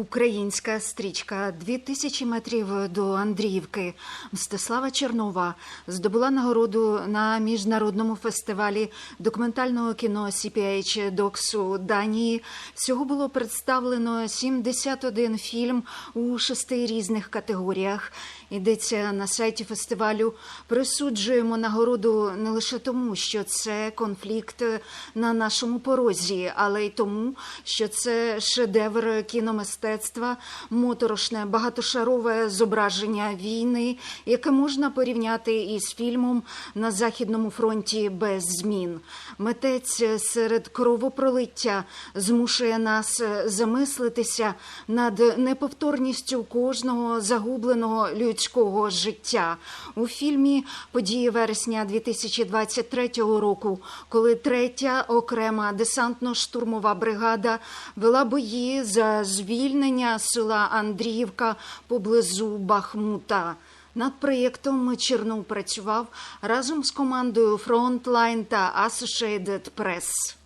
Українська стрічка «2000 метрів до Андріївки Мстислава Чернова здобула нагороду на міжнародному фестивалі документального кіно CPH Docs у Данії. Всього було представлено 71 фільм у шести різних категоріях. Йдеться на сайті фестивалю. Присуджуємо нагороду не лише тому, що це конфлікт на нашому порозі, але й тому, що це шедевр кіномистецтва, моторошне багатошарове зображення війни, яке можна порівняти із фільмом на західному фронті без змін. Митець серед кровопролиття змушує нас замислитися над неповторністю кожного загубленого людського життя. У фільмі події вересня 2023 року, коли третя окрема десантно-штурмова бригада вела бої за звільнення села Андріївка поблизу Бахмута. Над проєктом Чернов працював разом з командою Frontline та Associated Press.